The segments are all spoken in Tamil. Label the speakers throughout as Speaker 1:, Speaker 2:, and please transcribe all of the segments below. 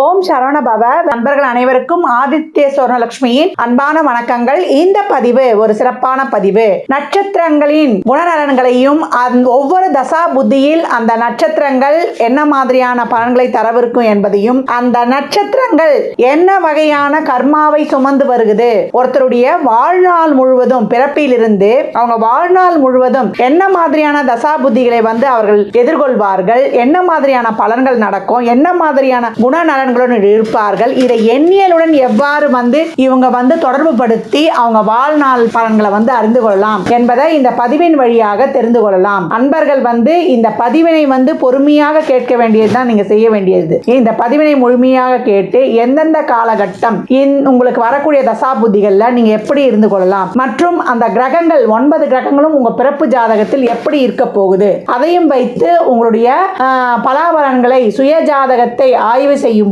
Speaker 1: ஓம் சரவண பவ. நண்பர்கள் அனைவருக்கும் ஆதித்ய சுவர்ணலட்சுமியின் அன்பான வணக்கங்கள். இந்த பதிவு ஒரு சிறப்பான பதிவு. நட்சத்திரங்களின் குணநலன்களையும் ஒவ்வொரு தசா புத்தியில் அந்த நட்சத்திரங்கள் என்ன மாதிரியான பலன்களை தரவிருக்கும் என்பதையும் அந்த நட்சத்திரங்கள் என்ன வகையான கர்மாவை சுமந்து வருகுது ஒருத்தருடைய வாழ்நாள் முழுவதும் பிறப்பிலிருந்து அவங்க வாழ்நாள் முழுவதும் என்ன மாதிரியான தசா புத்திகளை வந்து அவர்கள் எதிர்கொள்வார்கள் என்ன மாதிரியான பலன்கள் நடக்கும் என்ன மாதிரியான குணநலன்களுடன் இருப்பார்கள். இதை எண்ணியலுடன் எவ்வாறு வந்து இவங்க வந்து தொடர்பு படுத்தி அவங்க வாழ்நாள் பலன்களை வந்து அறிந்து கொள்ளலாம் என்பதை இந்த பதிவின் வழியாக தெரிந்து கொள்ளலாம். அன்பர்கள் வந்து இந்த பதிவினை வந்து பொறுமையாக கேட்க வேண்டியது தான் நீங்க செய்ய வேண்டியது. இந்த பதிவினை முழுமையாக கேட்டு எந்தெந்த காலகட்டம் உங்களுக்கு வரக்கூடிய தசாபுத்திகள்ல நீங்க எப்படி இருந்து கொள்ளலாம்? மற்றும் அந்த கிரகங்கள் ஒன்பது கிரகங்களும் உங்க பிறப்பு ஜாதகத்தில் எப்படி இருக்க போகுது? அதையும் வைத்து உங்களுடைய பலாபலன்களை சுய ஜாதகத்தை ஆய்வு செய்யும்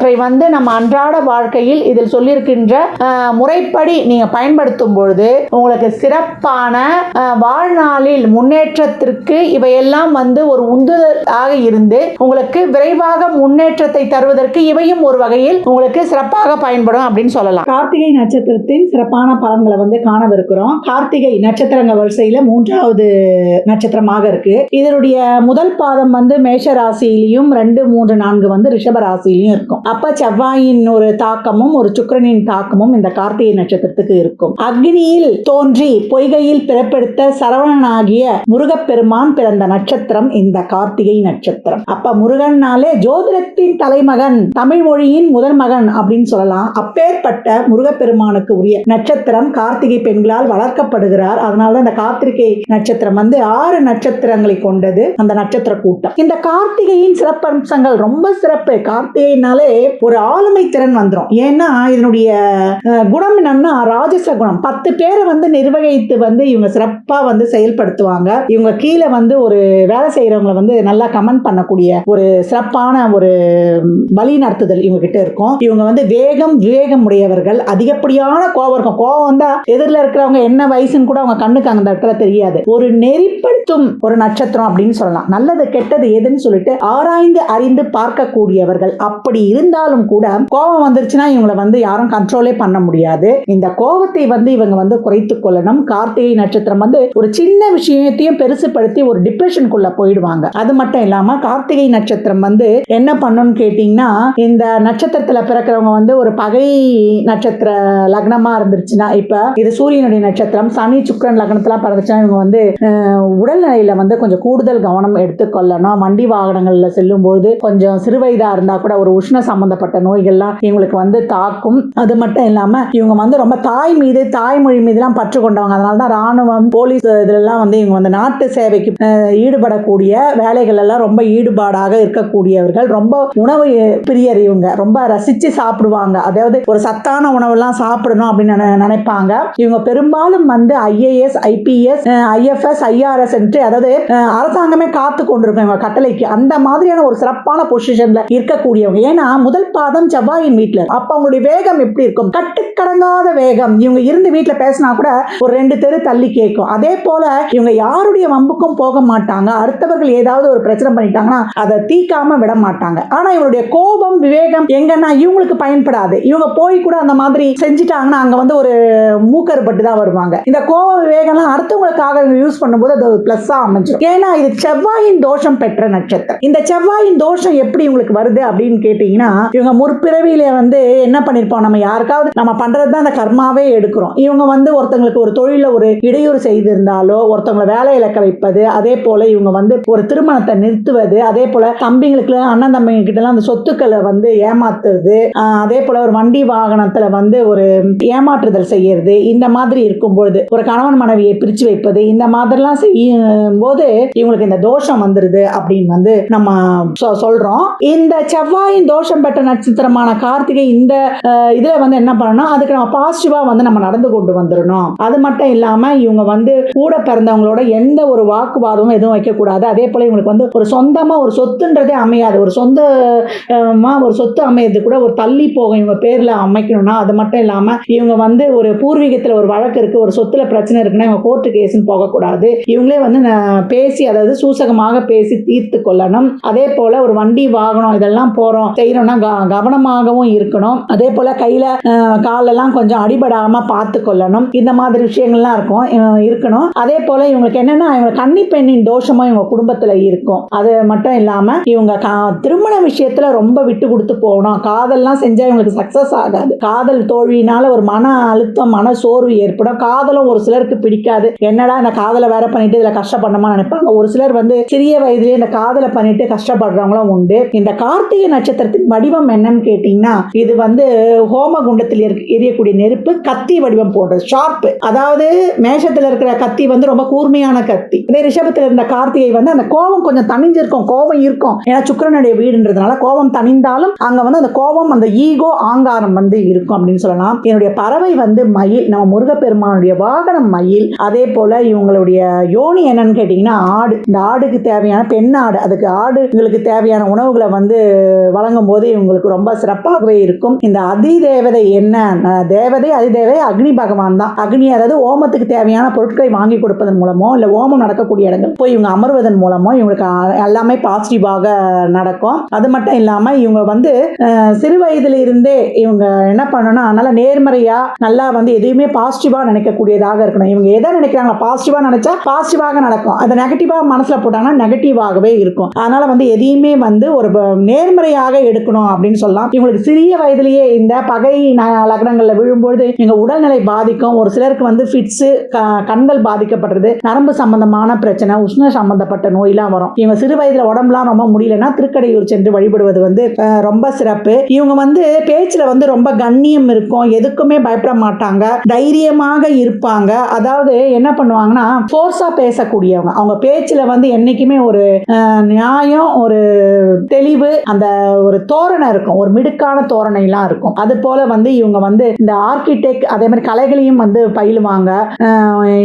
Speaker 1: அவற்றை வந்து நம்ம அன்றாட வாழ்க்கையில் இதில் சொல்லியிருக்கின்ற முறைப்படி நீங்க பயன்படுத்தும் பொழுது உங்களுக்கு சிறப்பான வாழ்நாளில் முன்னேற்றத்திற்கு இவையெல்லாம் வந்து ஒரு உந்துதலாக இருந்து உங்களுக்கு விரைவாக முன்னேற்றத்தை தருவதற்கு இவையும் ஒரு வகையில் உங்களுக்கு சிறப்பாக பயன்படும் அப்படின்னு சொல்லலாம். கார்த்திகை நட்சத்திரத்தின் சிறப்பான பலன்களை வந்து காணவிருக்கிறோம். கார்த்திகை நட்சத்திரங்கள் வரிசையில மூன்றாவது நட்சத்திரமாக இருக்கு. இதனுடைய முதல் பாதம் வந்து மேஷ ராசியிலையும் ரெண்டு மூன்று நான்கு வந்து ரிஷப ராசியிலையும் இருக்கும். அப்போ செவ்வாயின் ஒரு தாக்கமும் ஒரு சுக்கிரனின் தாக்கமும் இந்த கார்த்திகை நட்சத்திரத்துக்கு இருக்கும். அக்னியில் தோன்றி பொய்கையில் பிறப்பெடுத்த சரவணனாகிய முருகப்பெருமான் பிறந்த நட்சத்திரம் இந்த கார்த்திகை நட்சத்திரம். அப்ப முருகன்னாலே ஜோதிடத்தின் தலைமகன் தமிழ் மொழியின் முதல் மகன் அப்படின்னு சொல்லலாம். அப்பேற்பட்ட முருகப்பெருமானுக்கு உரிய நட்சத்திரம் கார்த்திகை பெண்களால் வளர்க்கப்படுகிறார். அதனால தான் இந்த கார்த்திகை நட்சத்திரம் வந்து ஆறு நட்சத்திரங்களை கொண்டது அந்த நட்சத்திர கூட்டம். இந்த கார்த்திகையின் சிறப்பம்சங்கள் ரொம்ப சிறப்பு. கார்த்திகைனாலே ஒரு ஆளுமை திறன் வந்துடும் ஏன்னா இதனுடைய குணம் என்னன்னா ராஜச குணம். பத்து பேரை வந்து நிர்வகித்து வந்து இவங்க சிறப்பாக வந்து செயல்படுத்துவாங்க. இவங்க கீழே வந்து ஒரு வேலை செய்கிறவங்களை வந்து நல்லா கமெண்ட் பண்ணக்கூடிய ஒரு சிறப்பான ஒரு வழி நடத்துதல் இவங்க கிட்ட இருக்கும். இவங்க வந்து வேகம் விவேகம் உடையவர்கள். அதிகப்படியான கோபம் இருக்கும். கோபம் வந்தா எதிரில் இருக்கிறவங்க என்ன வயசுன்னு கூட அவங்க கண்ணுக்கு அந்த இடத்துல தெரியாது. ஒரு நெறிப்படுத்தும் ஒரு நட்சத்திரம் அப்படின்னு சொல்லலாம். நல்லது கெட்டது எதுன்னு சொல்லிட்டு ஆராய்ந்து அறிந்து பார்க்கக்கூடியவர்கள் அப்படி இருந்து இருந்தாலும் கூட கோபம் வந்துருச்சுன்னா இவங்களை வந்து யாரும் கண்ட்ரோலே பண்ண முடியாது. இந்த கோபத்தை வந்து இவங்க வந்து குறைத்து கொள்ளணும். கார்த்திகை நட்சத்திரம் வந்து ஒரு சின்ன விஷயத்தையும் பெருசுப்படுத்தி ஒரு டிப்ரெஷனுக்குள்ள போயிடுவாங்க. அது மட்டும் இல்லாம கார்த்திகை நட்சத்திரம் வந்து என்ன பண்ணுன்னு கேட்டீங்கன்னா இந்த நட்சத்திரத்துல பிறக்கிறவங்க வந்து ஒரு பகை நட்சத்திர லக்னமா இருந்துருச்சுன்னா இப்ப இது சூரியனுடைய நட்சத்திரம் சனி சுக்கிரன் லக்னத்துல பிறந்துச்சுன்னா இவங்க வந்து உடல்நிலையில வந்து கொஞ்சம் கூடுதல் கவனம் எடுத்துக்கொள்ளணும் வண்டி வாகனங்கள்ல செல்லும்போது கொஞ்சம் சிறுவயதா இருந்தா கூட ஒரு உஷ்ண சம்பந்தப்பட்ட நோய்கள்லாம் இவங்களுக்கு வந்து தாக்கும். அது மட்டும் இல்லாம இவங்க வந்து ரொம்ப தாய் மீது தாய்மொழி மீதுலாம் பற்று கொண்டவங்க. அதனால தான் ராணுவம் போலீஸ் இதுலலாம் வந்து இவங்க வந்து நாட்டு சேவைக்கு ஈடுபடக்கூடிய வேலைகள் எல்லாம் ரொம்ப ஈடுபாடாக இருக்கக்கூடியவர்கள். ரொம்ப உணவு பிரியர் இவங்க. ரொம்ப ரசிச்சு சாப்பிடுவாங்க. அதாவது ஒரு சத்தான உணவெல்லாம் சாப்பிடணும் அப்படின்னு நினைப்பாங்க. இவங்க பெரும்பாலும் வந்து ஐஏஎஸ் ஐபிஎஸ் ஐஎஃப்எஸ் ஐஆர்எஸ் என்று அதாவது அரசாங்கமே காத்து கொண்டிருக்கும் இவங்க கட்டளைக்கு. அந்த மாதிரியான ஒரு சிறப்பான பொசிஷன்ல இருக்கக்கூடியவங்க. ஏன்னா முதல் பாதம் செவ்வாயின் வீட்டில் அப்ப அவங்களுடைய வேகம் எப்படி இருக்கும்? கட்டுக்கடங்காத வேகம். இவங்க இருந்து வீட்டில் பேசினா கூட ஒரு ரெண்டு தெரு தள்ளி கேட்கும். அதே போல இவங்க யாருடைய வம்புக்கும் போக மாட்டாங்க. அடுத்தவர்கள் ஏதாவது ஒரு பிரச்சனை பண்ணிட்டாங்கன்னா அதை தீக்காம விட மாட்டாங்க. ஆனா இவருடைய கோபம் விவேகம் எங்கன்னா இவங்களுக்கு பயன்படாது. இவங்க போய் கூட அந்த மாதிரி செஞ்சுட்டாங்கன்னா அங்க வந்து ஒரு மூக்கறுபட்டு தான் வருவாங்க. இந்த கோப விவேகம்லாம் அடுத்தவங்களுக்காக யூஸ் பண்ணும்போது அது ஒரு பிளஸ்ஸா அமைஞ்சிடும் ஏன்னா இது செவ்வாயின் தோஷம் பெற்ற நட்சத்திரம். இந்த செவ்வாயின் தோஷம் எப்படி இவங்களுக்கு வருது அப்படின்னு கேட்டீங்கன்னா இவங்க முற்பிறவியில வந்து என்ன பண்ணிருப்போம் நம்ம யாருக்காவது நம்ம பண்றது தான் அந்த கர்மாவே எடுக்கிறோம். இவங்க வந்து ஒருத்தங்களுக்கு ஒரு தொழில ஒரு இடையூறு செய்திருந்தாலோ ஒருத்தவங்களை வேலை இழக்க வைப்பது அதே போல இவங்க வந்து ஒரு திருமணத்தை நிறுத்துவது அதே போல தம்பிங்களுக்கு அண்ணன் தம்பிங்க கிட்ட எல்லாம் அந்த சொத்துக்களை வந்து ஏமாத்துறது அதே போல ஒரு வண்டி வாகனத்துல வந்து ஒரு ஏமாற்றுதல் செய்யறது இந்த மாதிரி இருக்கும்பொழுது ஒரு கணவன் மனைவியை பிரிச்சு வைப்பது இந்த மாதிரிலாம் செய்யும் போது இவங்களுக்கு இந்த தோஷம் வந்துருது அப்படின்னு வந்து நம்ம சொ- சொல்றோம். இந்த செவ்வாயின் தோஷம் தோஷம் பெற்ற நட்சத்திரமான கார்த்திகை இந்த இதில் இதுல வந்து என்ன பண்ணணும் அதுக்கு நம்ம பாசிட்டிவா வந்து நம்ம நடந்து கொண்டு வந்துடணும் அது மட்டும் இல்லாம இவங்க வந்து கூட பிறந்தவங்களோட எந்த ஒரு வாக்குவாதமும் எதுவும் வைக்கக்கூடாது அதே போல இவங்களுக்கு வந்து ஒரு சொந்தமா ஒரு சொத்துன்றதே அமையாது. ஒரு சொந்த மா ஒரு சொத்து அமையறது கூட ஒரு தள்ளி போகும் இவங்க பேர்ல அமைக்கணும்னா. அது மட்டும் இல்லாம இவங்க வந்து ஒரு பூர்வீகத்துல ஒரு வழக்கு இருக்கு. ஒரு சொத்துல பிரச்சனை இருக்குன்னா இவங்க கோர்ட்டு கேஸ்னு போகக்கூடாது இவங்களே வந்து பேசி அதாவது சூசகமாக பேசி தீர்த்து கொள்ளணும். அதே போல ஒரு வண்டி வாகனம் இதெல்லாம் போறோம் ஆனால் க- கவனமாகவும் இருக்கணும். அதே போல் கையில் காலெல்லாம் கொஞ்சம் அடிபடாமல் பார்த்து கொள்ளணும் இந்த மாதிரி விஷயங்கள்லாம் இருக்கும் இருக்கணும். அதே போல் இவங்களுக்கு என்னென்னா இவங்க கன்னி பெண்ணின் தோஷமும் இவங்க குடும்பத்தில் இருக்கும். அது மட்டும் இல்லாமல் இவங்க கா- திருமண விஷயத்தில் ரொம்ப விட்டு கொடுத்து போகணும். காதல்லாம் செஞ்சால் இவங்களுக்கு சக்ஸஸ் ஆகாது. காதல் தோல்வியினால ஒரு மன அழுத்தம் மன சோர்வு ஏற்படும். காதலும் ஒரு சிலருக்கு பிடிக்காது. என்னடா இந்த காதலை வேற பண்ணிட்டு இதில் கஷ்டப்படணுமா நினைப்பாங்க. ஒரு சிலர் வந்து சிறிய வயதிலேயே இந்த காதலை பண்ணிட்டு கஷ்டப்படுறவங்களும் உண்டு. இந்த கார்த்திகை நட்சத்திரத்தின் வடிவம் என்னன்னு கேட்டீங்கன்னா இது வந்து ஹோம குண்டத்தில் எரியக்கூடிய நெருப்பு கத்தி வடிவம் போடுறது ஷார்ப் அதாவது மேஷத்தில் இருக்கிற கத்தி வந்து ரொம்ப கூர்மையான கத்தி. இதே ரிஷபத்தில் இருந்த கார்த்திகை வந்து அந்த கோபம் கொஞ்சம் தணிஞ்சிருக்கும் கோபம் இருக்கும். ஏன்னா சுக்கிரனுடைய வீடுன்றதுனால கோபம் தணிந்தாலும் அங்க வந்து அந்த கோபம் அந்த ஈகோ ஆங்காரம் வந்து இருக்கும் அப்படின்னு சொல்லலாம். என்னுடைய பறவை வந்து மயில் நம்ம முருகப்பெருமானுடைய வாகனம் மயில். அதே போல இவங்களுடைய யோனி என்னன்னு கேட்டீங்கன்னா ஆடு. இந்த ஆடுக்கு தேவையான பெண் ஆடு. அதுக்கு ஆடுகளுக்கு தேவையான உணவுகளை வந்து வழங்கும் போது இவங்களுக்கு ரொம்ப சிறப்பாகவே இருக்கும். இந்த அதிதேவதை என்ன? அஹ் தேவதை அதிதேவதை அக்னி பகவான் தான். அக்னி அதாவது ஓமத்துக்கு தேவையான பொருட்களை வாங்கி கொடுப்பதன் மூலமோ இல்ல ஓமம் நடக்கக்கூடிய இடங்கள் போய் இவங்க அமர்வதன் மூலமோ இவங்களுக்கு எல்லாமே பாசிட்டிவாக நடக்கும். அது மட்டும் இல்லாம இவங்க வந்து சிறு வயதுல இருந்தே இவங்க என்ன பண்ணணும்? நல்லா நேர்மறையா நல்லா வந்து எதையுமே பாசிட்டிவா நினைக்கக்கூடியதாக இருக்கணும். இவங்க எதை நினைக்கிறாங்களா பாசிட்டிவா நினைச்சா பாசிட்டிவாக நடக்கும். அதை நெகட்டிவா மனசுல போட்டாங்கன்னா நெகட்டிவாகவே இருக்கும். அதனால வந்து எதையுமே வந்து ஒரு நேர்மறையாக எடுக்கணும். அப்படின்னு சொல்லலாம். இவங்களுக்கு சிறிய வயதிலேயே இந்த பகை ந- லக்னங்கள்ல விழும்பொழுது இவங்க உடல்நிலை பாதிக்கும். ஒரு சிலருக்கு வந்து ஃபிட்ஸு கண்கள் பாதிக்கப்படுறது நரம்பு சம்பந்தமான பிரச்சனை உஷ்ண சம்பந்தப்பட்ட நோயெல்லாம் வரும். இவங்க சிறு வயதுல உடம்புலாம் ரொம்ப முடியலன்னா திருக்கடையூர் சென்று வழிபடுவது வந்து ரொம்ப சிறப்பு. இவங்க வந்து பேச்சில் வந்து ரொம்ப கண்ணியம் இருக்கும். எதுக்குமே பயப்பட மாட்டாங்க. தைரியமாக இருப்பாங்க. அதாவது என்ன பண்ணுவாங்கன்னா ஃபோர்ஸாக பேசக்கூடியவங்க. அவங்க பேச்சில் வந்து என்றைக்குமே ஒரு நியாயம் ஒரு தெளிவு அந்த ஒரு தோரணை இருக்கும். ஒரு மிடுக்கான தோரணைலாம் இருக்கும். அது போல வந்து இவங்க வந்து இந்த ஆர்கிடெக்ட் அதே மாதிரி கலைகளையும் வந்து பயிலுவாங்க.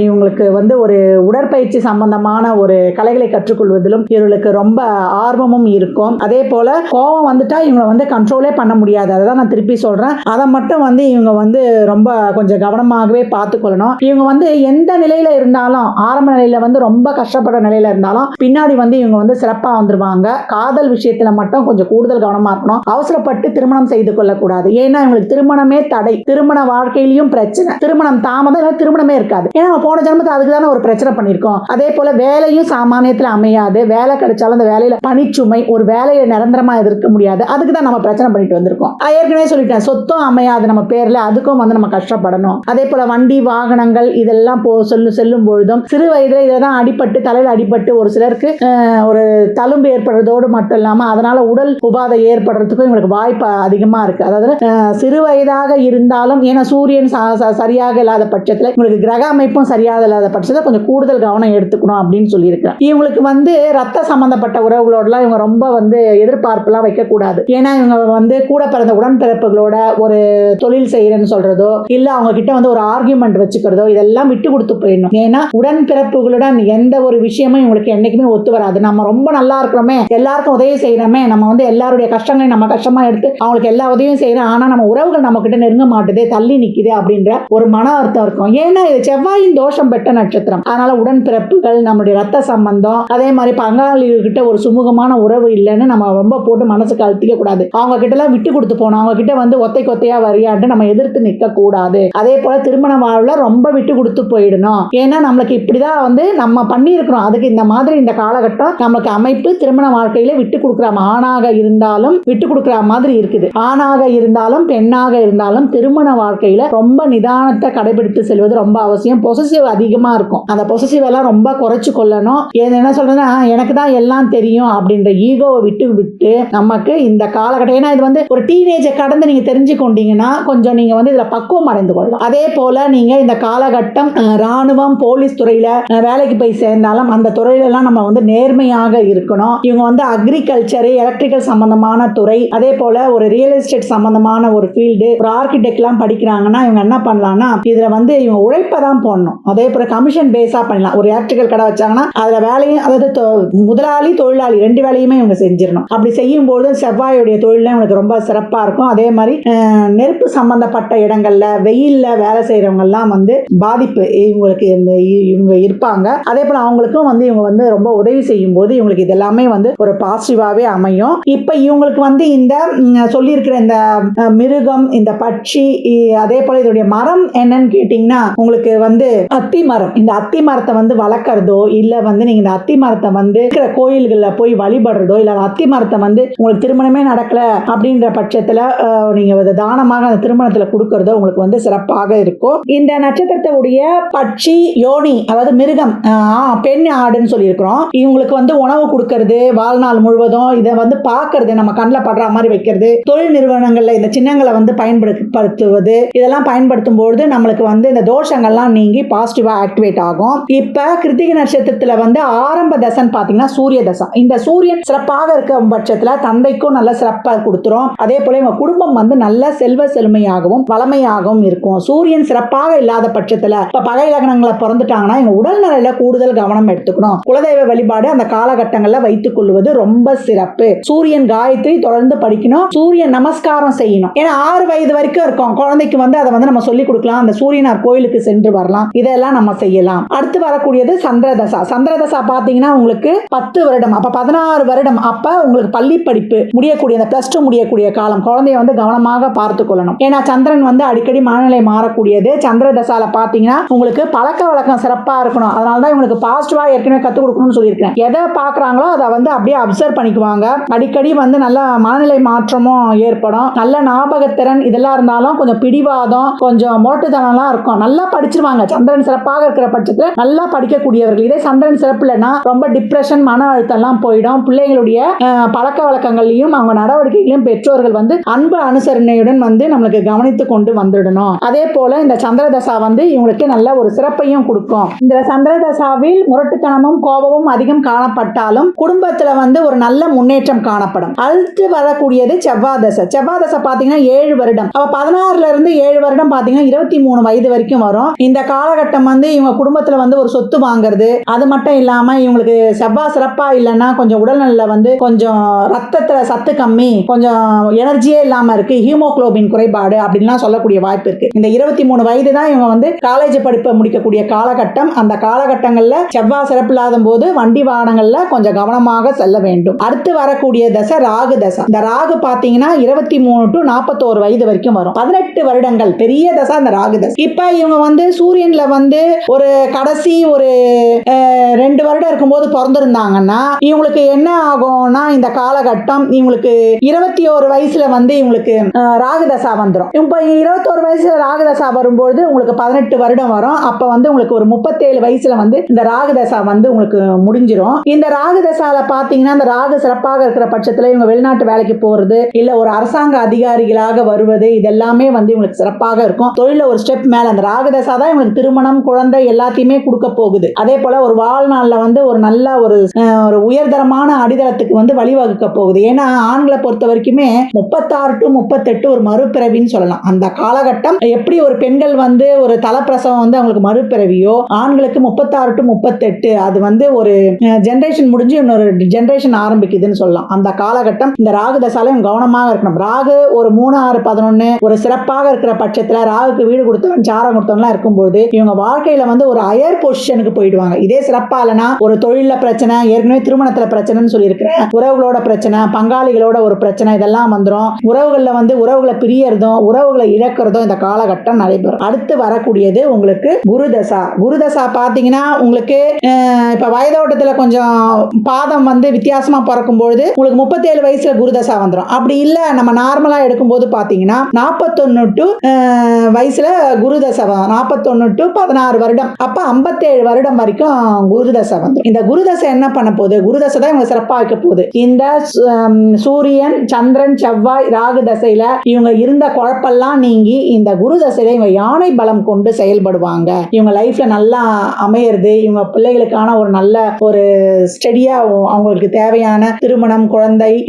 Speaker 1: இவங்களுக்கு வந்து ஒரு உடற்பயிற்சி சம்பந்தமான ஒரு கலைகளை கற்றுக்கொள்வதிலும் இவர்களுக்கு ரொம்ப ஆர்வமும் இருக்கும். அதே போல கோபம் வந்துட்டா இவங்களை வந்து கண்ட்ரோலே பண்ண முடியாது. அதுதான் நான் திருப்பி சொல்றேன். அதை மட்டும் வந்து இவங்க வந்து ரொம்ப கொஞ்சம் கவனமாகவே பார்த்துக்கொள்ளணும். இவங்க வந்து எந்த நிலையில இருந்தாலும் ஆரம்ப நிலையில வந்து ரொம்ப கஷ்டப்படுற நிலையில இருந்தாலும் பின்னாடி வந்து இவங்க வந்து சிறப்பாக வந்துருவாங்க. காதல் விஷயத்துல மட்டும் கொஞ்சம் கூடுதல் கவனமா இருக்கணும். அவசரப்பட்டு திருமணம் செய்து கொள்ளக்கூடாது. ஏன்னா இவங்களுக்கு திருமணமே தடை. திருமண வாழ்க்கையிலையும் பிரச்சனை. திருமணம் தாமதம் திருமணமே இருக்காது. ஏன்னா நம்ம போன ஜென்மத்தில் அதுக்கு தானே ஒரு பிரச்சனை பண்ணியிருக்கோம். அதே போல வேலையும் சாமானியத்தில் அமையாது. வேலை கிடைச்சாலும் அந்த வேலையில பணிச்சுமை ஒரு வேலையை நிரந்தரமா இருக்க முடியாது. அதுக்கு தான் நம்ம பிரச்சனை பண்ணிட்டு வந்திருக்கோம். ஏற்கனவே சொல்லிட்டேன் சொத்தும் அமையாது நம்ம பேர்ல. அதுக்கும் வந்து நம்ம கஷ்டப்படணும். அதே போல வண்டி வாகனங்கள் இதெல்லாம் போ சொல்லு செல்லும் பொழுதும் சிறு வயதுல இதெல்லாம் அடிபட்டு தலையில் அடிபட்டு ஒரு சிலருக்கு ஒரு தழும்பு ஏற்படுறதோடு மட்டும் இல்லாம அதனால உடல் உபாதை ஏற்படுறதுக்கும் இவங்களுக்கு வாய்ப்பு அதிகமாக இருக்குது அதாவது சிறு வயதாக இருந்தாலும் ஏன்னா சூரியன் ச- சரியாக இல்லாத பட்சத்தில் இவங்களுக்கு கிரக அமைப்பும் சரியாக இல்லாத பட்சத்தில் கொஞ்சம் கூடுதல் கவனம் எடுத்துக்கணும் அப்படின்னு சொல்லியிருக்கிறேன். இவங்களுக்கு வந்து ரத்த சம்பந்தப்பட்ட உறவுகளோடலாம் இவங்க ரொம்ப வந்து எதிர்பார்ப்புலாம் வைக்கக்கூடாது. ஏன்னா இவங்க வந்து கூட பிறந்த உடன்பிறப்புகளோட ஒரு தொழில் செய்கிறேன்னு சொல்கிறதோ இல்லை அவங்க கிட்ட வந்து ஒரு ஆர்கியூமெண்ட் வச்சுக்கிறதோ இதெல்லாம் விட்டு கொடுத்து போயிடணும். ஏன்னா உடன்பிறப்புகளுடன் எந்த ஒரு விஷயமும் இவங்களுக்கு என்றைக்குமே ஒத்து வராது. நம்ம ரொம்ப நல்லா இருக்கிறோமே எல்லாருக்கும் உதவி செய்கிறோமே நம்ம வந்து எல்லாருடைய கஷ்டங்கள் கஷ்டங்களையும் நம்ம கஷ்டமா எடுத்து அவங்களுக்கு எல்லா உதவியும் செய்யறோம் ஆனா நம்ம உறவுகள் நம்ம கிட்ட நெருங்க மாட்டுதே தள்ளி நிக்குது அப்படின்ற ஒரு மன அர்த்தம் இருக்கும். ஏன்னா இது செவ்வாயின் தோஷம் பெற்ற நட்சத்திரம். அதனால உடன்பிறப்புகள் நம்மளுடைய ரத்த சம்பந்தம் அதே மாதிரி பங்காளிகிட்ட ஒரு சுமூகமான உறவு இல்லைன்னு நம்ம ரொம்ப போட்டு மனசுக்கு அழுத்திக்க கூடாது. அவங்க கிட்ட எல்லாம் விட்டு கொடுத்து போனோம் அவங்க கிட்ட வந்து ஒத்தை கொத்தையா வரியான்ட்டு நம்ம எதிர்த்து நிக்க கூடாது. அதே போல திருமண வாழ்வுல ரொம்ப விட்டு கொடுத்து போயிடணும். ஏன்னா நம்மளுக்கு இப்படிதான் வந்து நம்ம பண்ணியிருக்கிறோம். அதுக்கு இந்த மாதிரி இந்த காலகட்டம் நம்மளுக்கு அமைப்பு திருமண வாழ்க்கையில விட்டு கொடுக்குற ஆணாக இருந்தாலும் விட்டு கொடுக்குற மாதிரி இருக்குது. ஆணாக இருந்தாலும் பெண்ணாக இருந்தாலும் திருமண வாழ்க்கையில ரொம்ப நிதானத்தை கடைபிடித்து செல்வது ரொம்ப அவசியம். பொசசிவ் அதிகமா இருக்கும். அந்த பொசசிவ் எல்லாம் ரொம்ப குறைச்சு கொள்ளணும். என்ன சொல்றதுன்னா எனக்கு தான் எல்லாம் தெரியும் அப்படின்ற ஈகோவை விட்டு விட்டு நமக்கு இந்த காலகட்டம். ஏன்னா இது வந்து ஒரு டீனேஜை கடந்து நீங்க தெரிஞ்சு கொண்டீங்கன்னா கொஞ்சம் நீங்க வந்து இதுல பக்குவம் அடைந்து கொள்ளலாம். அதே போல நீங்க இந்த காலகட்டம் ராணுவம் போலீஸ் துறையில வேலைக்கு போய் சேர்ந்தாலும் அந்த துறையில எல்லாம் நம்ம வந்து நேர்மையாக இருக்கணும். இவங்க வந்து அக்ரிகல்ச்சரு எலக்ட்ரிக்கல் சம்பந்தமான துறை துறை அதே போல ஒரு ரியல் எஸ்டேட் சம்பந்தமான ஒரு ஃபீல்டு ஒரு ஆர்கிடெக்ட்லாம் படிக்கிறாங்கன்னா இவங்க என்ன பண்ணலாம்னா இதுல வந்து இவங்க உழைப்பை தான் போடணும். அதே போல கமிஷன் பேஸா பண்ணலாம். ஒரு எலக்ட்ரிக்கல் கடை வச்சாங்கன்னா அதுல வேலையும் அதாவது தொ- முதலாளி தொழிலாளி ரெண்டு வேலையுமே இவங்க செஞ்சிடணும். அப்படி செய்யும் போது செவ்வாயுடைய தொழில் இவங்களுக்கு ரொம்ப சிறப்பா இருக்கும். அதே மாதிரி நெருப்பு சம்பந்தப்பட்ட இடங்கள்ல வெயில்ல வேலை செய்யறவங்க எல்லாம் வந்து பாதிப்பு இவங்களுக்கு இந்த இ- இவங்க இருப்பாங்க. அதே போல அவங்களுக்கும் வந்து இவங்க வந்து ரொம்ப உதவி செய்யும் போது இவங்களுக்கு இதெல்லாமே வந்து ஒரு பாசிட்டிவாவே அமையும். இப்ப இவங்களுக்கு வந்து வந்து இந்த சொல்லியிருக்கிற இந்த மிருகம் இந்த பட்சி அதே போல இதோடைய மரம் என்னன்னு கேட்டீங்கன்னா உங்களுக்கு வந்து அத்தி மரம். இந்த அத்தி மரத்தை வந்து வளர்க்குறதோ இல்லை வந்து நீங்கள் இந்த அத்தி மரத்தை வந்து இருக்கிற கோயில்களில் போய் வழிபடுறதோ இல்லை அத்தி மரத்தை வந்து உங்களுக்கு திருமணமே நடக்கல அப்படின்ற பட்சத்தில் நீங்கள் அதை தானமாக அந்த திருமணத்தில் கொடுக்கறதோ உங்களுக்கு வந்து சிறப்பாக இருக்கும். இந்த நட்சத்திரத்துடைய பட்சி யோனி அதாவது மிருகம் ஆஹ், பெண் ஆடுன்னு சொல்லியிருக்கிறோம். இவங்களுக்கு வந்து உணவு கொடுக்கறது வாழ்நாள் முழுவதும் இதை வந்து பார்க்கறது நம்ம கண்ணில் படுற மாதிரி வைக்கிறது. தொழில் நிறுவனங்கள்ல இந்த சின்னங்களை வந்து பயன்படுத்துவது இதெல்லாம் பயன்படுத்தும் பொழுது நம்மளுக்கு வந்து இந்த தோஷங்கள்லாம் நீங்கி பாசிட்டிவா ஆக்டிவேட் ஆகும். இப்ப கிருத்திகை நட்சத்திரத்துல வந்து ஆரம்ப தசைன்னு பாத்தீங்கன்னா சூரிய தசை. இந்த சூரியன் சிறப்பாக இருக்க பட்சத்துல தந்தைக்கும் நல்ல சிறப்பாக கொடுத்துரும். அதே போல இவங்க குடும்பம் வந்து நல்ல செல்வ செழுமையாகவும் வளமையாகவும் இருக்கும். சூரியன் சிறப்பாக இல்லாத பட்சத்துல இப்ப பகை லக்னங்களை பிறந்துட்டாங்கன்னா இவங்க உடல் நலையில கூடுதல் கவனம் எடுத்துக்கணும். குலதெய்வ வழிபாடு அந்த காலகட்டங்கள்ல வைத்துக் கொள்வது ரொம்ப சிறப்பு. சூரியன் காயத்ரி தொடர்ந்து படிக்கணும். சூரியன் நமஸ்காரம் செய்யணும். ஏன்னா ஆறு வயது வரைக்கும் இருக்கும். குழந்தைக்கு வந்து அதை வந்து நம்ம சொல்லி கொடுக்கலாம். அந்த சூரியனார் கோயிலுக்கு சென்று வரலாம். இதெல்லாம் நம்ம செய்யலாம். அடுத்து வரக்கூடியது சந்திரதசா சந்திரதசா பாத்தீங்கன்னா உங்களுக்கு பத்து வருடம். அப்ப பதினாறு வருடம். அப்ப உங்களுக்கு பள்ளி படிப்பு முடியக்கூடிய அந்த பிளஸ் டூ முடியக்கூடிய காலம். குழந்தைய வந்து கவனமாக பார்த்து கொள்ளணும். ஏன்னா சந்திரன் வந்து அடிக்கடி மனநிலை மாறக்கூடியது. சந்திர தசால பாத்தீங்கன்னா உங்களுக்கு பழக்க வழக்கம் சிறப்பா இருக்கணும். அதனால தான் இவங்களுக்கு பாசிட்டிவா ஏற்கனவே கத்துக் கொடுக்கணும்னு சொல்லியிருக்கேன் எதை பாக்குறாங்களோ அதை வந்து அப்படியே அப்சர்வ் பண்ணிக்குவாங்க. அடிக்கடி வந்து நல்லா மனநிலை மாற்றமும் ஏற்படும். நல்ல ஞாபகத்திறன் இதெல்லாம் இருந்தாலும் கொஞ்சம் பிடிவாதம் கொஞ்சம் முரட்டுத்தனம்லாம் இருக்கும். நல்லா படிச்சிருவாங்க. சந்திரன் சிறப்பாக இருக்கிற பட்சத்தில் நல்லா படிக்கக்கூடியவர்கள். இதே சந்திரன் சிறப்புலனா ரொம்ப டிப்ரெஷன் மன அழுத்தம்லாம் போயிடும். பிள்ளைங்களுடைய பழக்க வழக்கங்களையும் அவங்க நடவடிக்கைகளையும் பெற்றோர்கள் வந்து அன்பு அனுசரணையுடன் வந்து நம்மளுக்கு கவனித்து கொண்டு வந்துடணும். அதே போல இந்த சந்திர தசா வந்து இவங்களுக்கு நல்ல ஒரு சிறப்பையும் கொடுக்கும். இந்த சந்திர தசாவில் முரட்டுத்தனமும் கோபமும் அதிகம் காணப்பட்டாலும் குடும்பத்துல வந்து ஒரு நல்ல முன்னேற்றம் காணப்படும். அடுத்து வரக்கூடியது செவ்வாய் தசை செவ்வாய் தசை பாத்தீங்கன்னா ஏழு வருடம். அப்ப பதினாறுல இருந்து ஏழு வருடம் பாத்தீங்கன்னா இருபத்தி மூணு வயது வரைக்கும் வரும். இந்த காலகட்டம் வந்து இவங்க குடும்பத்துல வந்து ஒரு சொத்து வாங்குறது. அது மட்டும் இல்லாம இவங்களுக்கு செவ்வாய் சிறப்பா இல்லைன்னா கொஞ்சம் உடல்நல வந்து கொஞ்சம் ரத்தத்துல சத்து கம்மி கொஞ்சம் எனர்ஜியே இல்லாம இருக்கு. ஹீமோகுளோபின் குறைபாடு அப்படின்லாம் சொல்லக்கூடிய வாய்ப்பு இருக்கு. இந்த இருபத்தி மூணு வயது தான் இவங்க வந்து காலேஜ் படிப்பை முடிக்கக்கூடிய காலகட்டம். அந்த காலகட்டங்கள்ல செவ்வாய் சிறப்பு இல்லாத போது வண்டி வாகனங்கள்ல கொஞ்சம் கவனமாக செல்ல வேண்டும். அடுத்து வரக்கூடிய தசை ராகு தசை. இந்த ராகு பாத்தீங்கன்னா இருபத்தி மூணு டு நாற்பத்தோரு வயது வரைக்கும் வரும். பதினெட்டு வருடங்கள் பெரிய தசை அந்த ராகு தசை. இப்ப இவங்க வந்து சூரியன்ல வந்து ஒரு கடைசி ஒரு ரெண்டு வருடம் இருக்கும்போது பிறந்திருந்தாங்கன்னா இவங்களுக்கு என்ன ஆகும்னா இந்த காலகட்டம் இவங்களுக்கு இருபத்தி ஒரு வயசுல வந்து இவங்களுக்கு ராகு தசா வந்துடும் இப்போ இருபத்தோரு வயசுல ராகு தசா வரும்போது உங்களுக்கு பதினெட்டு வருடம் வரும். அப்ப வந்து உங்களுக்கு ஒரு முப்பத்தேழு வயசுல வந்து இந்த ராகு தசா வந்து உங்களுக்கு முடிஞ்சிரும். இந்த ராகு தசால பாத்தீங்கன்னா இந்த ராகு சிறப்பாக இருக்கிற பட்சத்துல இவங்க வெளிநாட்டு வேலைக்கு போறது இல்ல ஒரு அரசாங்க அதிகாரிகளாக வருவது இதெல்லாமே வந்து இவங்களுக்கு சிறப்பாக இருக்கும். தொழில ஒரு ஸ்டெப் மேல அந்த ராகதசா தான் இவங்களுக்கு திருமணம் குழந்தை எல்லாத்தையுமே கொடுக்க போகுது. அதே போல ஒரு வாழ்நாள்ல வந்து ஒரு நல்ல ஒரு ஒரு உயர்தரமான அடித்தளத்துக்கு வந்து வழிவகுக்க போகுது. ஏன்னா ஆண்களை பொறுத்த வரைக்குமே முப்பத்தாறு டு முப்பத்தெட்டு ஒரு மறுபிறவின்னு சொல்லலாம். அந்த காலகட்டம் எப்படி ஒரு பெண்கள் வந்து ஒரு தலப்பிரசவம் வந்து அவங்களுக்கு மறுபிறவியோ ஆண்களுக்கு முப்பத்தாறு டு முப்பத்தெட்டு அது வந்து ஒரு ஜென்ரேஷன் முடிஞ்சு இன்னொரு ஜென்ரேஷன் ஆரம்பிக்குதுன்னு சொல்லலாம். அந்த காலகட்டம் இந்த ராகு தசாலையும் கவனமாக இருக்கணும். ராகு ஒரு மூணு ஆறு பதினொன்னு ஒரு சிறப்பாக இருக்கிற பட்சத்தில் ராகுக்கு வீடு கொடுத்தவன் சாரம் கொடுத்தவன்லாம் இருக்கும்போது இவங்க வாழ்க்கையில வந்து ஒரு அயர் பொசிஷனுக்கு போயிடுவாங்க. இதே சிறப்பா இல்லைன்னா ஒரு தொழில பிரச்சனை ஏற்கனவே திருமணத்துல பிரச்சனைன்னு சொல்லியிருக்கிறேன் உறவுகளோட பிரச்சனை பங்காளிகளோட ஒரு பிரச்சனை இதெல்லாம் வந்துடும் உறவுகளில் வந்து உறவுகளை பிரியறதும் உறவுகளை இழக்கிறதும் இந்த காலகட்டம் நடைபெறும். அடுத்து வரக்கூடியது உங்களுக்கு குருதசா குருதசா பார்த்தீங்கன்னா உங்களுக்கு இப்போ வயதோட்டத்தில் கொஞ்சம் பாதம் வந்து வித்தியாசமாக பிறக்கும் பொழுது உங்களுக்கு முப்பத்தேழு வயசுல குருதசா வந்துடும் அப்படி இல்லை நம்ம நார்மலாக எடுக்கும்போது பார்த்தீங்கன்னா நாற்பத்தொன்னு டு வயசில் குருதசை வரும் நாற்பத்தொன்னு டு பதினாறு வருடம். அப்போ ஐம்பத்தேழு வருடம் வரைக்கும் குருதசை வந்துடும் இந்த குருதசை என்ன பண்ண போகுது? குருதசை தான் இவங்க சிறப்பாக வைக்க போகுது. இந்த சு- சூரியன் சந்திரன் செவ்வாய் ராகு தசையில் இவங்க இருந்த குழப்பெல்லாம் நீங்கி இந்த குருதசையில் இவங்க யானை பலம் கொண்டு செயல்படுவாங்க. இவங்க லைஃப்ல நல்லா அமையிறது இவங்க பிள்ளைகளுக்கான ஒரு நல்ல ஒரு ஸ்டெடியாக அவங்களுக்கு தேவையான திருமணம் குழந்தை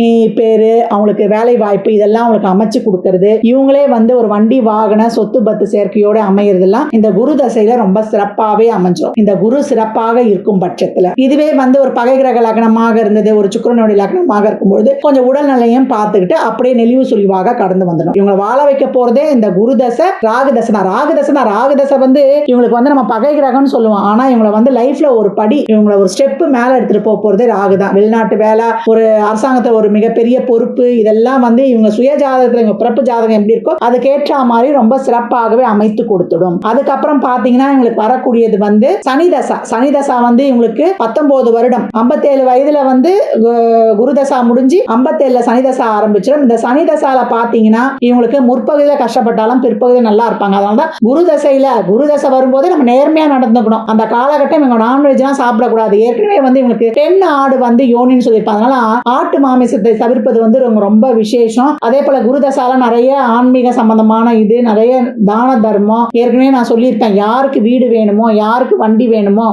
Speaker 1: பேரு அவங்களுக்கு வேலை வாய்ப்பு இதெல்லாம் அவங்களுக்கு அமைச்சு கொடுக்கறது. இவங்களே வந்து ஒரு வண்டி வாகன சொத்து பத்து சேர்க்கையோட அமையறதெல்லாம் இந்த குரு தசையில ரொம்ப சிறப்பாகவே அமைஞ்சிடும் இந்த குரு சிறப்பாக இருக்கும் பட்சத்துல. இதுவே வந்து ஒரு பகை கிரக லக்னமாக இருந்தது ஒரு சுக்கரனுடைய லக்னமாக இருக்கும்பொழுது கொஞ்சம் உடல்நிலையும் பார்த்துக்கிட்டு அப்படியே நெளிவு சுழிவாக கடந்து வந்துடும் இவங்களை வாழ வைக்க போறதே இந்த குரு தசை ராகு தசை தான். ராகு தசை தான் ராகு தசை வந்து இவங்களுக்கு வந்து நம்ம பகை கிரகம்னு சொல்லுவோம். ஆனா இவங்களை வந்து லைஃப்ல ஒரு படி இவங்களை ஒரு ஸ்டெப் மேல எடுத்துட்டு போக போறதே ராகு தான். வெளிநாட்டு வேலை ஒரு அரசாங்கத்தை ஒரு மிகப்பெரிய பொறுப்பு இதெல்லாம் வந்து இவங்க சுய ஜாதகத்தில் இவங்க பிறப்பு ஜாதகம் எப்படி இருக்கோ அதுக்கேற்ற மாதிரி ரொம்ப சிறப்பாகவே அமைத்து கொடுத்துடும். அதுக்கப்புறம் பாத்தீங்கன்னா இவங்களுக்கு வரக்கூடியது வந்து சனி தசா. சனி தசா வந்து இவங்களுக்கு பத்தொன்பது வருடம். ஐம்பத்தேழு வயதுல வந்து குருதசா குரு தசா முடிஞ்சு ஐம்பத்தேழுல சனி தசா ஆரம்பிச்சிடும். இந்த சனி தசால பாத்தீங்கன்னா இவங்களுக்கு முற்பகுதியில கஷ்டப்பட்டாலும் பிற்பகுதியில நல்லா இருப்பாங்க. அதனால தான் குரு தசையில குரு தசை வரும்போது நம்ம நேர்மையாக நடந்துக்கணும். அந்த காலகட்டம் இவங்க நான்வெஜ்லாம் சாப்பிடக்கூடாது. ஏற்கனவே வந்து இவங்களுக்கு பெண் ஆடு வந்து யோனின்னு சொல்லியிருப்பாங்க. அதனால ஆட்டு மாமிசத்தை இருப்பது வந்து ரொம்ப ரொம்ப விசேஷம். அதே போல குருதசால நிறைய ஆன்மீக சம்பந்தமான இது நிறைய தான தர்மம். ஏற்கனவே நான் சொல்லியிருப்பேன் யாருக்கு வீடு வேணுமோ யாருக்கு வண்டி வேணுமோ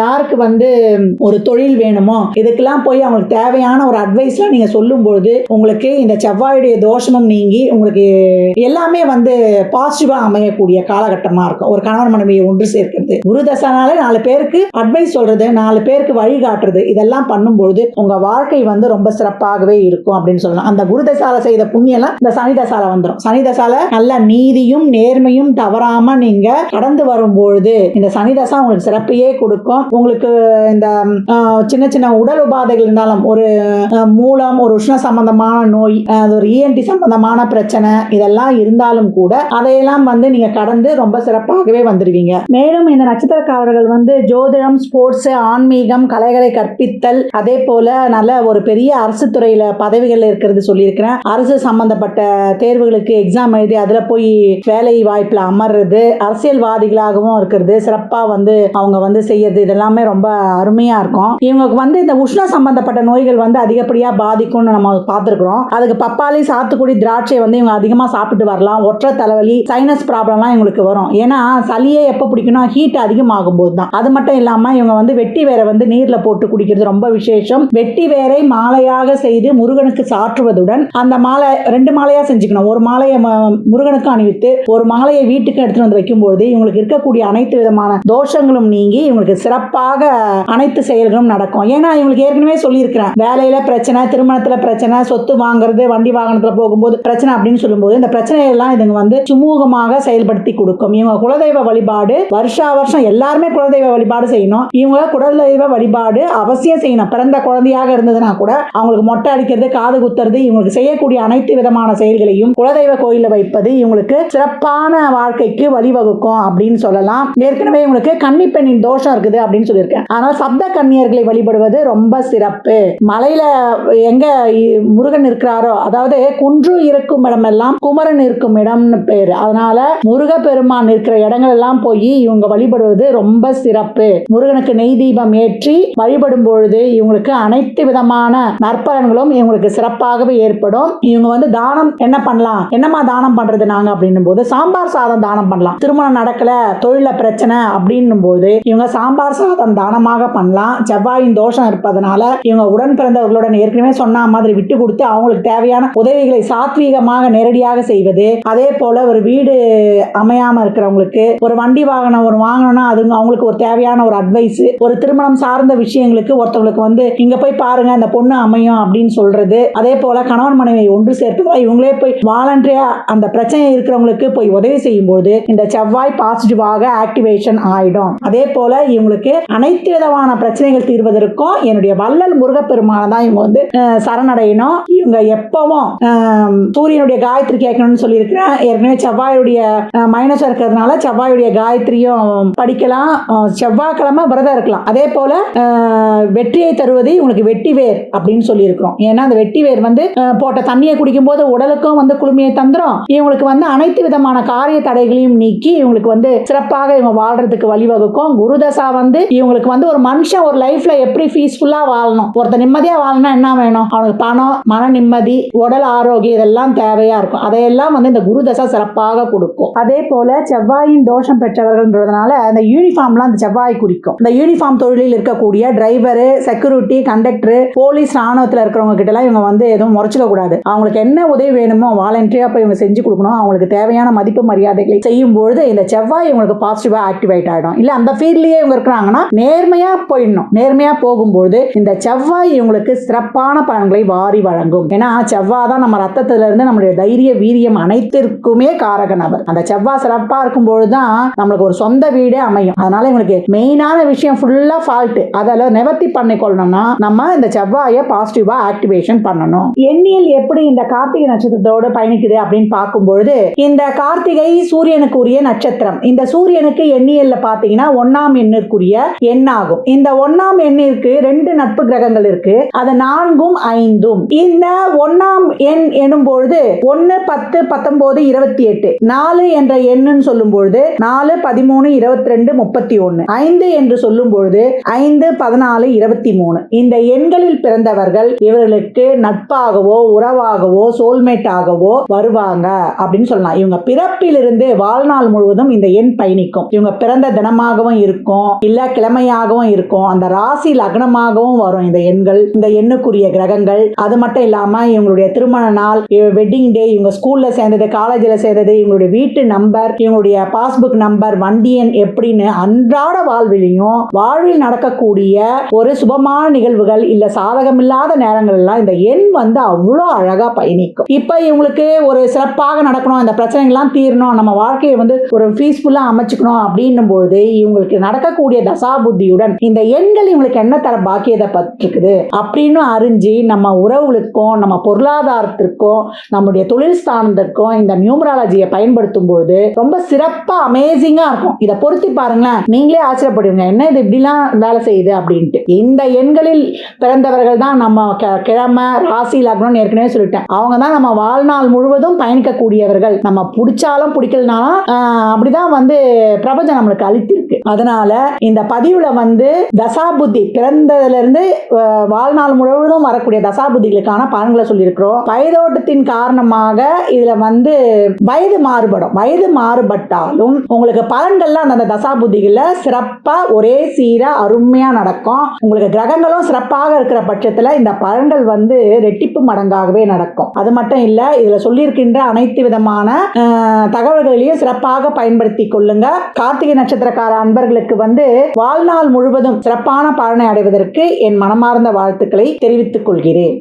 Speaker 1: யாருக்கு வந்து ஒரு தொழில் வேணுமோ இதுக்கெல்லாம் போய் அவங்களுக்கு தேவையான ஒரு அட்வைஸ்லாம் நீங்க சொல்லும்பொழுது உங்களுக்கு இந்த செவ்வாயுடைய தோஷமும் நீங்கி உங்களுக்கு எல்லாமே வந்து பாசிட்டிவா அமையக்கூடிய காலகட்டமா இருக்கும். ஒரு கணவன் மனைவியை ஒன்று சேர்க்கிறது குரு தசானாலே நாலு பேருக்கு அட்வைஸ் சொல்றது நாலு பேருக்கு வழிகாட்டுறது இதெல்லாம் பண்ணும்பொழுது உங்க வாழ்க்கை வந்து ரொம்ப சிறப்பாகவே இருக்கும் அப்படின்னு சொல்லலாம். அந்த குரு தசால செய்த புண்ணியெல்லாம் இந்த சனி தசால வந்துடும் சனி தசால நல்ல நீதியும் நேர்மையும் தவறாம நீங்க கடந்து வரும்பொழுது இந்த சனி தசா உங்களுக்கு சிறப்பையே கொடுக்கும். உங்களுக்கு இந்த சின்ன சின்ன உடல் உபாதைகள் இருந்தாலும் ஒரு மூலம் ஒரு உஷ்ண சம்பந்தமான நோய் அது ஒரு இஎன்டி சம்பந்தமான பிரச்சனை இதெல்லாம் இருந்தாலும் கூட அதையெல்லாம் வந்து நீங்க கடந்து ரொம்ப சிறப்பாகவே வந்துடுவீங்க மேலும் இந்த நட்சத்திரக்காரர்கள் வந்து ஜோதிடம் ஸ்போர்ட்ஸ் ஆன்மீகம் கலைகளை கற்பித்தல் அதே போல நல்ல ஒரு பெரிய அரசு துறையில பதவிகள் இருக்கிறது சொல்லியிருக்கிறேன். அரசு சம்பந்தப்பட்ட தேர்வுகளுக்கு எக்ஸாம் எழுதி அதுல போய் வேலை வாய்ப்புல அமர்றது அரசியல்வாதிகளாகவும் இருக்கிறது. சிறப்பா வந்து அவங்க வந்து செய்யறது இதெல்லாமே ரொம்ப அருமையா இருக்கும். இவங்களுக்கு வந்து இந்த உஷ்ண சம்பந்தப்பட்ட நோய்கள் வந்து அதிகப்படியா பாதிக்கும்னு நம்ம பார்த்துருக்குறோம். அதுக்கு பப்பாளி சாத்துக்குடி திராட்சை வந்து இவங்க அதிகமாக சாப்பிட்டு வரலாம். ஒற்றை தலைவலி சைனஸ் ப்ராப்ளம்லாம் இவங்களுக்கு வரும். ஏன்னா சளியே எப்போ பிடிக்கும்னா ஹீட் அதிகமாகும் போது தான். அது மட்டும் இல்லாமல் இவங்க வந்து வெட்டி வேரை வந்து நீரில் போட்டு குடிக்கிறது ரொம்ப விசேஷம். வெட்டி வேரை மாலையாக செய்து முருகனுக்கு சாற்றுவதுடன் அந்த மாலை ரெண்டு மாலையாக செஞ்சுக்கணும். ஒரு மாலையை முருகனுக்கு அணிவித்து ஒரு மாலையை வீட்டுக்கு எடுத்துட்டு வந்து வைக்கும்போது இவங்களுக்கு இருக்கக்கூடிய அனைத்து விதமான தோஷங்களும் நீங்கி இவங்களுக்கு சிறப்பாக அனைத்து செயல்களும் நடக்கும். ஏன்னா இவங்களுக்கு ஏற்கனவே சொல்லியிருக்கிறேன். வேலையில பிரச்சனை திருமணத்துல பிரச்சனை சொத்து வாங்குறது வண்டி வாகனத்துல போகும்போது பிரச்சனை அப்படின்னு சொல்லும்போது இந்த பிரச்சனையெல்லாம் இதுங்க வந்து சுமூகமாக செயல்படுத்தி கொடுக்கும். இவங்க குலதெய்வ வழிபாடு வருஷா வருஷம் எல்லாருமே குலதெய்வ வழிபாடு செய்யணும். இவங்க குலதெய்வ வழிபாடு அவசியம் செய்யணும். பிறந்த குழந்தையாக இருந்ததுன்னா கூட அவங்களுக்கு மொட்டை அடிக்கிறது காது குத்துறது இவங்களுக்கு செய்யக்கூடிய அனைத்து விதமான செயல்களையும் குலதெய்வ கோயிலில் வைப்பது இவங்களுக்கு சிறப்பான வாழ்க்கைக்கு வழிவகுக்கும் அப்படின்னு சொல்லலாம். ஏற்கனவே இவங்களுக்கு கன்னிப்பெண்ணின் தோஷம் இருக்குது அப்படின்னு சொல்லியிருக்கேன். அதனால சப்த கன்னியர்களை வழிபடுவது ரொம்ப சிறப்பு. மலையில எங்க முருகன் இருக்கிறாரோ அதாவது குன்று இருக்கும் இடமெல்லாம் குமரன் இருக்கும் இடம்னு பேர். அதனால முருகப்பெருமான் இருக்கிற இடங்கள் எல்லாம் போய் இவங்க வழிபடுவது ரொம்ப சிறப்பு. முருகனுக்கு நெய் தீபம் ஏற்றி வழிபடும் பொழுது இவங்களுக்கு அனைத்து விதமான நற்பலன்களும் இவங்களுக்கு சிறப்பாகவே ஏற்படும். இவங்க வந்து தானம் என்ன பண்ணலாம்? என்னம்மா தானம் பண்றது நாங்க அப்படின்னும் போது சாம்பார் சாதம் தானம் பண்ணலாம். திருமணம் நடக்கல தொழில பிரச்சனை அப்படின்னும் போது இவங்க சாம்பார் சாதம் தானமாக பண்ணலாம். செவ்வாயின் தோஷம் இருப்பதனால இவங்க உடன் பிறந்தவர்களுடன் ஏற்கனவே சொன்ன மாதிரி விட்டு கொடுத்து அவங்களுக்கு தேவையான உதவிகளை சாத்வீகமாக நேரடியாக செய்வது. அதே போல ஒரு வீடு அமையாம இருக்கிறவங்களுக்கு ஒரு வண்டி வாகனம் ஒரு வாங்கணும்னா அதுங்க அவங்களுக்கு ஒரு தேவையான ஒரு அட்வைஸ் ஒரு திருமணம் சார்ந்த விஷயங்களுக்கு ஒருத்தவங்களுக்கு வந்து இங்க போய் பாருங்க அந்த பொண்ணு அமையும் அப்படின்னு சொல்றது. அதே போல கணவன் மனைவியை ஒன்று சேர்ப்பதா இவங்களே போய் வாலண்டரியா அந்த பிரச்சனை இருக்கிறவங்களுக்கு போய் உதவி செய்யும் போது இந்த செவ்வாய் பாசிட்டிவாக ஆக்டிவேஷன் ஆயிடும். அதே போல இவங்களுக்கு அனைத்து விதமான பிரச்சனைகள் தீர்வதற்கும் என்னுடைய வள்ளல் முருகப்பெருமான தான் இவங்க வந்து சரணடையணும். இவங்க எப்பவும் சூரியனுடைய காயத்ரி கேட்கணும்னு சொல்லியிருக்கிறேன் ஏற்கனவே செவ்வாயுடைய மைனஸ் இருக்கிறதுனால செவ்வாயுடைய காயத்ரியும் படிக்கலாம். செவ்வாய்க்கிழமை விரதம் இருக்கலாம். அதே போல வெற்றியை தருவது இவங்களுக்கு வெட்டி வேர் அப்படின்னு சொல்லியிருக்கிறோம். ஏன்னா அந்த வெட்டி வேர் வந்து போட்ட தண்ணியை குடிக்கும்போது உடலுக்கும் வந்து குளுமையை தந்துடும் இவங்களுக்கு வந்து அனைத்து விதமான காரிய தடைகளையும் நீக்கி இவங்களுக்கு வந்து சிறப்பாக இவங்க வாழ்றதுக்கு வழிவகுக்கும். குருதசா வந்து இவங்களுக்கு வந்து ஒரு மனுஷன் ஒரு லைஃப்ல எப்படி பீஸ்ஃபுல்லா வாழணும்? ஒருத்தர் நிம்மதியா வாழணும்னா என்ன வேணும்? அவனுக்கு பணம் மன நிம்மதி உடல் ஆரோக்கியம் இதெல்லாம் தேவையா இருக்கும். அதையெல்லாம் வந்து இந்த குருதசா சிறப்பாக கொடுக்கும். அதே போல செவ்வாயின் தோஷம் பெற்றவர்கள்ன்றதுனால அந்த யூனிஃபார்ம்லாம் அந்த செவ்வாய் குறிக்கும். இந்த யூனிஃபார்ம் தொழிலில் இருக்கக்கூடிய டிரைவரு செக்யூரிட்டி கண்டக்டர் போலீஸ் ராணுவத்தில் இருக்கிறவங்க கிட்டலாம் இவங்க வந்து எதுவும் முறைச்சிக்க கூடாது. அவங்களுக்கு என்ன உதவி வேணுமோ வாலண்டியரா போய் இவங்க செஞ்சு கொடுக்கணும். அவங்களுக்கு தேவையான மதிப்பு மரியாதைகளை செய்யும் பொழுது இந்த செவ்வாய் இவங்களுக்கு பாசிட்டிவாக ஆக்டிவேட் ஆகிடும் இல்லை அந்த ஃபீல்ட்லேயே இவங்க இருக்கிறாங்கன்னா நேர்மையாக போயிடணும். நேர்மையாக போகும்போது இந்த செவ்வாய் இவங்களுக்கு சிறப்பான பலன்களை வாரி வழங்கும். ஏன்னா செவ்வாய் தான் நம்ம ரத்தத்திலிருந்து நம்மளுடைய தைரிய வீரியம் அனைத்திற்குமே காரக நபர் அந்த செவ்வாய் சிறப்பாக இருக்கும்பொழுது தான் நம்மளுக்கு ஒரு சொந்த வீடே அமையும். அதனால இவங்களுக்கு மெயினான விஷயம் ஃபுல்லா ஃபால்ட் அதில் நிவர்த்தி பண்ணிக்கொள்ளணும்னா நம்ம இந்த செவ்வாயை பாசிட்டிவா ஆக்டிவேஷன் பண்ணணும். எண்ணியல் எப்படி இந்த கார்த்திகை நட்சத்திரத்தோடு பயணிக்குது அப்படின்னு பார்க்கும்பொழுது இந்த கார்த்திகை சூரியனுக்கு உரிய நட்சத்திரம். இந்த சூரியனுக்கு எண்ணியல்ல பார்த்தீங்கன்னா ஒன்னாம் எண்ணிற்குரிய எண்ணாகும். இந்த ஒன்னாம் எண்ணிற்கு ரெண்டு நட்பு கிரகங்கள் இருக்கு. அது நான்கும் ஐந்தும். இந்த ஒன்னாம் எண் எனும் பொழுது ஒன்னு பத்து பத்தொன்பது இருபத்தி எட்டு. நாலு என்ற எண்ணுன்னு சொல்லும் பொழுது நாலு பதிமூணு இருபத்தி ரெண்டு முப்பத்தி ஒன்று ஐந்து என்று சொல்லும் பொழுது ஐந்து பதினாலு இருபத்தி மூணு இந்த எண்களில் பிறந்தவர்கள் இவர்களுக்கு நட்பாகவோ உறவாகவோ சோல்மேட்டாகவோ வருவாங்க அப்படின்னு சொல்லலாம். இவங்க பிறப்பிலிருந்து வாழ்நாள் முழுவதும் இந்த எண் பயணிக்கும். இவங்க பிறந்த தினமாகவும் இருக்கும் இல்ல கிழமையாகவும் இருக்கும். அந்த ராசி லக்னமாகவும் வரும் இந்த எண்கள். இந்த எண்ணுக்குரிய கிரகங்கள். அது மட்டும் இல்லாம இவங்களுடைய திருமண நாள் வெட்டிங் டே இவங்க ஸ்கூல்ல சேர்ந்தது காலேஜில் சேர்ந்தது இவங்களுடைய வீட்டு நம்பர் இவங்களுடைய பாஸ்புக் நம்பர் வண்டி எண் எப்படின்னு அன்றாட வாழ்விலையும் வாழ்வில் நடக்கக்கூடிய ஒரு சுபமான நிகழ்வுகள் இல்ல சாதகமில்லாத நேரங்கள் எல்லாம் இந்த எண் வந்து அவ்வளோ அழகா பயணிக்கும். இப்ப இவங்களுக்கு ஒரு சிறப்பாக நடக்கணும் இந்த பிரச்சனைகள்லாம் தீரணும் நம்ம வாழ்க்கையை வந்து ஒரு பீஸ்ஃபுல்லா அமைச்சுக்கணும் அப்படின்னும் பொழுது இவங்களுக்கு நடக்கக்கூடிய தசாபுத்தியுடன் இந்த எண்கள் இவங்களுக்கு என்ன தர பாக்கியதை பட்டிருக்குது அப்படின்னு அறிஞ்சு நம்ம உறவுகளுக்கும் நம்ம பொருளாதாரத்திற்கும் நம்முடைய தொழில் ஸ்தானத்திற்கும் இந்த நியூமராலஜியை பயன்படுத்தும் பொழுது ரொம்ப சிறப்பாக அமேசிங்காக இருக்கும். இதை பொருத்தி பாருங்களேன். நீங்களே ஆச்சரியப்படுவீங்க என்ன இது இப்படிலாம் வேலை செய்யுது? அப்படின்ட்டு. இந்த எண்களில் பிறந்தவர்கள் தான் நம்ம கிழமை ராசி லக்னம்னு ஏற்கனவே சொல்லிட்டேன். அவங்க தான் நம்ம வாழ்நாள் முழுவதும் பயணிக்கக்கூடியவர்கள். நம்ம பிடிச்சாலும் பிடிக்கலனாலும் அப்படிதான் வந்து பிரபஞ்சம் நம்மளுக்கு அளித்திருக்கு. அதனால இந்த பதிவுல வந்து தசாபுத்தி பிறந்ததுல இருந்து வாழ்நாள் முழுவதும் வரக்கூடிய தசாபுத்திகளுக்கான பலன்களை சொல்லியிருக்கிறோம். வயதோட்டத்தின் காரணமாக இதுல வந்து வயது மாறுபடும். வயது மாறுபட்டாலும் உங்களுக்கு பலன்கள்லாம் அந்த தசாபுத்திகள்ல சிறப்பா ஒரே சீரா அருமையா நடக்கும். உங்களுக்கு கிரகங்களும் சிறப்பாக இருக்கிற பட்சத்துல இந்த பலன்கள் வந்து ரெட்டிப்பு மடங்காகவே நடக்கும். அது மட்டும் இல்ல இதுல சொல்லியிருக்கின்ற அனைத்து விதமான தகவல்களையும் சிறப்பாக பயன்படுத்தி கொள்ளுங்க. கார்த்திகை நட்சத்திரக்கார அன்பர்களுக்கு வந்து வாழ்நாள் முழுவதும் சிறப்பான பலனை அடைவதற்கு என் மனமார்ந்த வாழ்த்துக்களை தெரிவித்துக் கொள்கிறேன்.